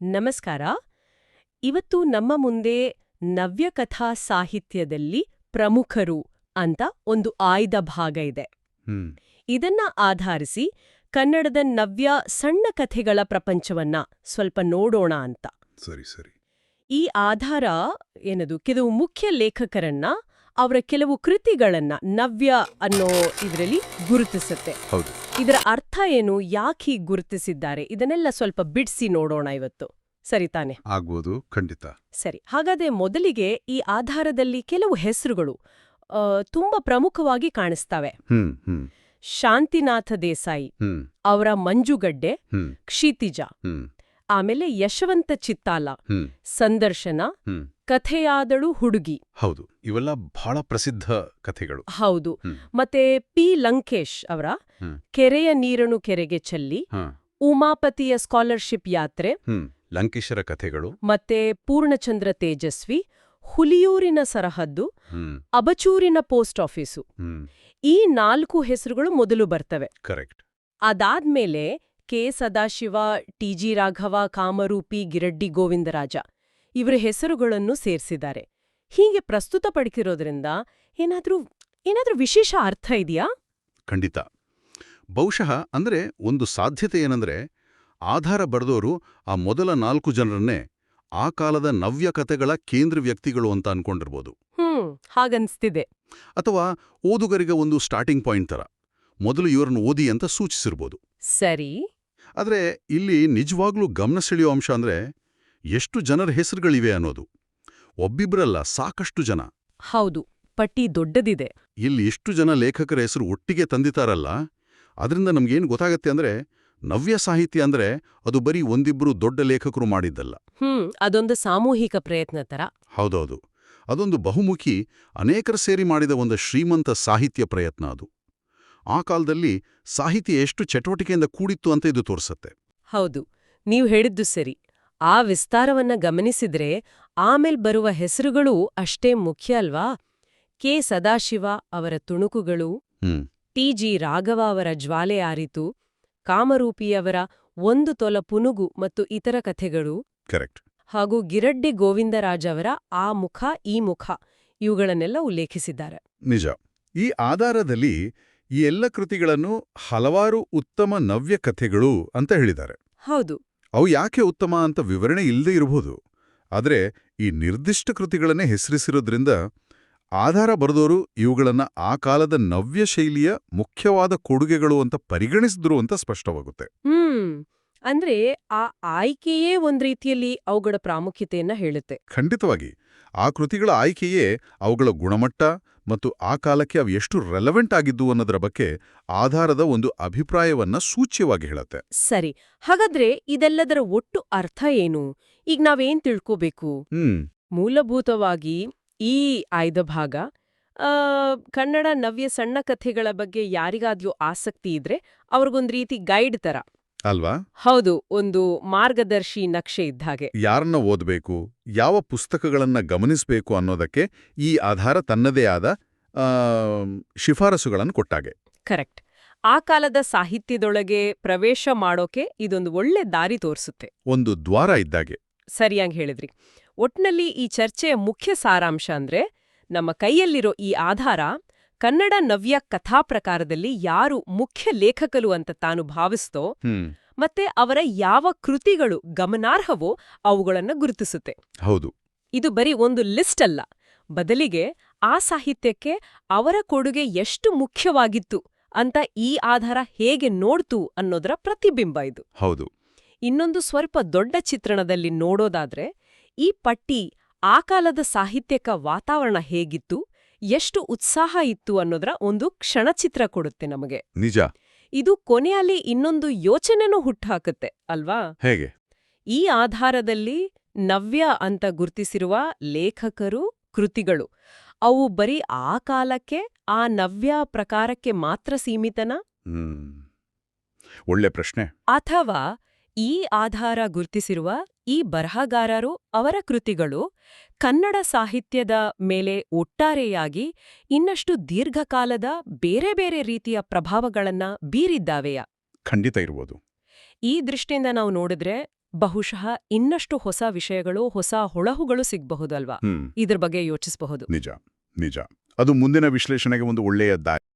ನಮಸ್ಕಾರ. ಇವತ್ತು ನಮ್ಮ ಮುಂದೆ ನವ್ಯಕಥಾ ಸಾಹಿತ್ಯದಲ್ಲಿ ಪ್ರಮುಖರು ಅಂತ ಒಂದು ಆಯ್ದ ಭಾಗ ಇದೆ. ಇದನ್ನ ಆಧರಿಸಿ ಕನ್ನಡದ ನವ್ಯ ಸಣ್ಣ ಕಥೆಗಳ ಪ್ರಪಂಚವನ್ನ ಸ್ವಲ್ಪ ನೋಡೋಣ ಅಂತ. ಸರಿ ಸರಿ. ಈ ಆಧಾರ ಏನದು? ಕೆಲವು ಮುಖ್ಯ ಲೇಖಕರನ್ನ ಅವರ ಕೆಲವು ಕೃತಿಗಳನ್ನ ನವ್ಯ ಅನ್ನೋ ಇದರಲ್ಲಿ ಗುರುತಿಸುತ್ತೆ. ಹೌದು. ಇದರ ಅರ್ಥ ಏನು? ಯಾಕೆ ಹೀಗ್ ಗುರುತಿಸಿದ್ದಾರೆ? ಇದನ್ನೆಲ್ಲ ಸ್ವಲ್ಪ ಬಿಡಿಸಿ ನೋಡೋಣ ಇವತ್ತು. ಸರಿ ತಾನೆ? ಆಗ್ಬೋದು ಖಂಡಿತ. ಸರಿ ಹಾಗಾದ್ರೆ ಮೊದಲಿಗೆ ಈ ಆಧಾರದಲ್ಲಿ ಕೆಲವು ಹೆಸರುಗಳು ತುಂಬಾ ಪ್ರಮುಖವಾಗಿ ಕಾಣಿಸ್ತವೆ. ಶಾಂತಿನಾಥ ದೇಸಾಯಿ ಅವರ ಮಂಜುಗಡ್ಡೆ ಕ್ಷಿತಿಜ. ಆಮೇಲೆ ಯಶವಂತ ಚಿತ್ತಾಲ ಸಂದರ್ಶನ ಕಥೆಯಾದಳು ಹುಡುಗಿ. ಹೌದು ಇವೆಲ್ಲ ಬಹಳ ಪ್ರಸಿದ್ಧ ಕಥೆಗಳು. ಹೌದು. ಮತ್ತೆ ಪಿ. ಲಂಕೇಶ್ ಅವರ ಕೆರೆಯ ನೀರನ್ನು ಕೆರೆಗೆ ಚೆಲ್ಲಿ ಉಮಾಪತಿಯ ಸ್ಕಾಲರ್ಶಿಪ್ ಯಾತ್ರೆ ಲಂಕೇಶರ ಕಥೆಗಳು. ಮತ್ತೆ ಪೂರ್ಣಚಂದ್ರ ತೇಜಸ್ವಿ ಹುಲಿಯೂರಿನ ಸರಹದ್ದು ಅಬಚೂರಿನ ಪೋಸ್ಟ್ ಆಫೀಸು. ಈ ನಾಲ್ಕು ಹೆಸರುಗಳು ಮೊದಲು ಬರ್ತವೆ. ಕರೆಕ್ಟ್. ಅದಾದ್ಮೇಲೆ K. Sadashiva T. G. Raghava Kamarupi Giraddi Govindaraja ಇವರ ಹೆಸರುಗಳನ್ನು ಸೇರಿಸಿದ್ದಾರೆ. ಹೀಗೆ ಪ್ರಸ್ತುತಪಡಿಸಿರೋದ್ರಿಂದ ಏನಾದರೂ ಏನಾದರೂ ವಿಶೇಷ ಅರ್ಥ ಇದೆಯಾ? ಖಂಡಿತ. ಬಹುಶಃ ಅಂದ್ರೆ ಒಂದು ಸಾಧ್ಯತೆ ಏನಂದ್ರೆ ಆಧಾರ ಬರೆದವರು ಆ ಮೊದಲ ನಾಲ್ಕು ಜನರನ್ನೇ ಆ ಕಾಲದ ನವ್ಯ ಕಥೆಗಳ ಕೇಂದ್ರ ವ್ಯಕ್ತಿಗಳು ಅಂತ ಅನ್ಕೊಂಡಿರ್ಬೋದು. ಹ್ಮ್ ಹಾಗನ್ಸ್ತಿದೆ. ಅಥವಾ ಓದುಗರಿಗೆ ಒಂದು ಸ್ಟಾರ್ಟಿಂಗ್ ಪಾಯಿಂಟ್ ತರ ಮೊದಲು ಇವರನ್ನು ಓದಿ ಅಂತ ಸೂಚಿಸಿರ್ಬೋದು. ಸರಿ. ಆದ್ರೆ ಇಲ್ಲಿ ನಿಜವಾಗ್ಲೂ ಗಮನ ಸೆಳೆಯೋ ಅಂಶ ಅಂದ್ರೆ ಎಷ್ಟು ಜನರ ಹೆಸರುಗಳಿವೆ ಅನ್ನೋದು. ಒಬ್ಬಿಬ್ರಲ್ಲ ಸಾಕಷ್ಟು ಜನ. ಹೌದು ಪಟ್ಟಿ ದೊಡ್ಡದಿದೆ. ಇಲ್ಲಿ ಎಷ್ಟು ಜನ ಲೇಖಕರ ಹೆಸರು ಒಟ್ಟಿಗೆ ತಂದಿತಾರಲ್ಲ ಅದರಿಂದ ನಮ್ಗೇನು ಗೊತ್ತಾಗತ್ತೆ ಅಂದ್ರೆ ನವ್ಯ ಸಾಹಿತ್ಯ ಅಂದ್ರೆ ಅದು ಬರೀ ಒಂದಿಬ್ರು ದೊಡ್ಡ ಲೇಖಕರು ಮಾಡಿದ್ದಲ್ಲ. ಹ್ಮ್ ಅದೊಂದು ಸಾಮೂಹಿಕ ಪ್ರಯತ್ನ ತರ. ಹೌದೌದು. ಅದೊಂದು ಬಹುಮುಖಿ ಅನೇಕರ ಸೇರಿ ಮಾಡಿದ ಒಂದು ಶ್ರೀಮಂತ ಸಾಹಿತ್ಯ ಪ್ರಯತ್ನ ಅದು. ಆ ಕಾಲದಲ್ಲಿ ಸಾಹಿತ್ಯ ಎಷ್ಟು ಚಟುವಟಿಕೆಯಿಂದ ಕೂಡಿತ್ತು ಅಂತ ಇದು ತೋರಿಸುತ್ತೆ. ಹೌದು ನೀವು ಹೇಳಿದ್ದು ಸರಿ. ಆ ವಿಸ್ತಾರವನ್ನ ಗಮನಿಸಿದ್ರೆ ಆಮೇಲ್ ಬರುವ ಹೆಸರುಗಳು ಅಷ್ಟೇ ಮುಖ್ಯ ಅಲ್ವಾ? ಕೆ ಸದಾಶಿವ ಅವರ ತುಣುಕುಗಳು ಟಿ ಟಿ.ಜಿ. ರಾಘವ ಅವರ ಜ್ವಾಲೆ ಆರಿತು ಕಾಮರೂಪಿಯವರ ಒಂದು ತೊಲ ಪುನುಗು ಮತ್ತು ಇತರ ಕಥೆಗಳು ಕರೆಕ್ಟ್. ಹಾಗೂ ಗಿರಡ್ಡಿ ಗೋವಿಂದರಾಜ್ ಅವರ ಆ ಮುಖ ಈ ಮುಖ ಇವುಗಳನ್ನೆಲ್ಲ ಉಲ್ಲೇಖಿಸಿದ್ದಾರೆ. ನಿಜ. ಈ ಆಧಾರದಲ್ಲಿ ಈ ಎಲ್ಲ ಕೃತಿಗಳನ್ನು ಹಲವಾರು ಉತ್ತಮ ನವ್ಯ ಕಥೆಗಳು ಅಂತ ಹೇಳಿದ್ದಾರೆ. ಹೌದು. ಅವು ಯಾಕೆ ಉತ್ತಮ ಅಂತ ವಿವರಣೆ ಇಲ್ಲದೆ ಇರಬಹುದು. ಆದರೆ ಈ ನಿರ್ದಿಷ್ಟ ಕೃತಿಗಳನ್ನೇ ಹೆಸರಿಸಿರೋದ್ರಿಂದ ಆಧಾರ ಬರೆದವರು ಇವುಗಳನ್ನು ಆ ಕಾಲದ ನವ್ಯ ಶೈಲಿಯ ಮುಖ್ಯವಾದ ಕೊಡುಗೆಗಳು ಅಂತ ಪರಿಗಣಿಸಿದ್ರು ಅಂತ ಸ್ಪಷ್ಟವಾಗುತ್ತೆ. ಹ್ಮ್. ಅಂದ್ರೆ ಆ ಆಯ್ಕೆಯೇ ಒಂದ್ ರೀತಿಯಲ್ಲಿ ಅವುಗಳ ಪ್ರಾಮುಖ್ಯತೆಯನ್ನ ಹೇಳುತ್ತೆ. ಖಂಡಿತವಾಗಿ. ಆ ಕೃತಿಗಳ ಆಯ್ಕೆಯೇ ಅವುಗಳ ಗುಣಮಟ್ಟ ಮತ್ತು ಆ ಕಾಲಕ್ಕೆ ಅವು ಎಷ್ಟು ರೆಲೆವೆಂಟ್ ಆಗಿದ್ದು ಅನ್ನೋದರ ಬಗ್ಗೆ ಆಧಾರದ ಒಂದು ಅಭಿಪ್ರಾಯವನ್ನ ಸೂಚ್ಯವಾಗಿ ಹೇಳುತ್ತೆ. ಸರಿ ಹಾಗಾದ್ರೆ ಇದೆಲ್ಲದರ ಒಟ್ಟು ಅರ್ಥ ಏನು? ಈಗ ನಾವೇನ್ ತಿಳ್ಕೋಬೇಕು? ಮೂಲಭೂತವಾಗಿ ಈ ಆಯ್ದ ಭಾಗ ಕನ್ನಡ ನವ್ಯ ಸಣ್ಣ ಕಥೆಗಳ ಬಗ್ಗೆ ಯಾರಿಗಾದ್ಯೂ ಆಸಕ್ತಿ ಇದ್ರೆ ಅವ್ರಿಗೊಂದು ರೀತಿ ಗೈಡ್ ತರ. ಅಲ್ವಾ? ಹೌದು ಒಂದು ಮಾರ್ಗದರ್ಶಿ ನಕ್ಷೆ ಇದ್ದ ಹಾಗೆ. ಯಾರನ್ನ ಓದಬೇಕು ಯಾವ ಪುಸ್ತಕಗಳನ್ನ ಗಮನಿಸಬೇಕು ಅನ್ನೋದಕ್ಕೆ ಈ ಆಧಾರ ತನ್ನದೇ ಆದ ಶಿಫಾರಸುಗಳನ್ನು ಕೊಟ್ಟಾಗೆ. ಕರೆಕ್ಟ್. ಆ ಕಾಲದ ಸಾಹಿತ್ಯದೊಳಗೆ ಪ್ರವೇಶ ಮಾಡೋಕೆ ಇದೊಂದು ಒಳ್ಳೆ ದಾರಿ ತೋರಿಸುತ್ತೆ. ಒಂದು ದ್ವಾರ ಇದ್ದಾಗೆ ಸರಿಯಾಗಿ ಹೇಳಿದ್ರಿ. ಒಟ್ನಲ್ಲಿ ಈ ಚರ್ಚೆಯ ಮುಖ್ಯ ಸಾರಾಂಶ ಅಂದ್ರೆ ನಮ್ಮ ಕೈಯಲ್ಲಿರೋ ಈ ಆಧಾರ ಕನ್ನಡ ನವ್ಯ ಕಥಾ ಪ್ರಕಾರದಲ್ಲಿ ಯಾರು ಮುಖ್ಯ ಲೇಖಕರು ಅಂತ ತಾನು ಭಾವಿಸ್ತೋ ಮತ್ತೆ ಅವರ ಯಾವ ಕೃತಿಗಳು ಗಮನಾರ್ಹವೋ ಅವುಗಳನ್ನು ಗುರುತಿಸುತ್ತೆ. ಹೌದು. ಇದು ಬರೀ ಒಂದು ಲಿಸ್ಟ್ ಅಲ್ಲ. ಬದಲಿಗೆ ಆ ಸಾಹಿತ್ಯಕ್ಕೆ ಅವರ ಕೊಡುಗೆ ಎಷ್ಟು ಮುಖ್ಯವಾಗಿತ್ತು ಅಂತ ಈ ಆಧಾರ ಹೇಗೆ ನೋಡ್ತು ಅನ್ನೋದರ ಪ್ರತಿಬಿಂಬ ಇದು. ಹೌದು. ಇನ್ನೊಂದು ಸ್ವಲ್ಪ ದೊಡ್ಡ ಚಿತ್ರಣದಲ್ಲಿ ನೋಡೋದಾದ್ರೆ ಈ ಪಟ್ಟಿ ಆ ಕಾಲದ ಸಾಹಿತ್ಯಕ ವಾತಾವರಣ ಹೇಗಿತ್ತು ಎಷ್ಟು ಉತ್ಸಾಹ ಇತ್ತು ಅನ್ನೋದ್ರ ಒಂದು ಕ್ಷಣಚಿತ್ರ ಕೊಡುತ್ತೆ ನಮಗೆ. ನಿಜ. ಇದು ಕೊನೆಯಲ್ಲಿ ಇನ್ನೊಂದು ಯೋಚನೆನೂ ಹುಟ್ಟುಹಾಕುತ್ತೆ ಅಲ್ವಾ? ಹೇಗೆ? ಈ ಆಧಾರದಲ್ಲಿ ನವ್ಯ ಅಂತ ಗುರ್ತಿಸಿರುವ ಲೇಖಕರು ಕೃತಿಗಳು ಅವು ಬರೀ ಆ ಕಾಲಕ್ಕೆ ಆ ನವ್ಯ ಪ್ರಕಾರಕ್ಕೆ ಮಾತ್ರ ಸೀಮಿತನಾ? ಒಳ್ಳೆ ಪ್ರಶ್ನೆ. ಅಥವಾ ಈ ಆಧಾರ ಗುರ್ತಿಸಿರುವ ಈ ಬರಹಗಾರರು ಅವರ ಕೃತಿಗಳು ಕನ್ನಡ ಸಾಹಿತ್ಯದ ಮೇಲೆ ಒಟ್ಟಾರೆಯಾಗಿ ಇನ್ನಷ್ಟು ದೀರ್ಘಕಾಲದ ಬೇರೆ ಬೇರೆ ರೀತಿಯ ಪ್ರಭಾವಗಳನ್ನ ಬೀರಿದ್ದಾವೆಯಾ? ಖಂಡಿತ ಇರುವುದು ಈ ದೃಷ್ಟಿಯಿಂದ ನಾವು ನೋಡಿದ್ರೆ ಬಹುಶಃ ಇನ್ನಷ್ಟು ಹೊಸ ವಿಷಯಗಳು ಹೊಸ ಹೊಳಹುಗಳು ಸಿಗಬಹುದಲ್ವಾ? ಇದ್ರ ಬಗ್ಗೆ ಯೋಚಿಸಬಹುದು. ನಿಜ ನಿಜ. ಅದು ಮುಂದಿನ ವಿಶ್ಲೇಷಣೆಗೆ ಒಂದು ಒಳ್ಳೆಯ ದಾರಿ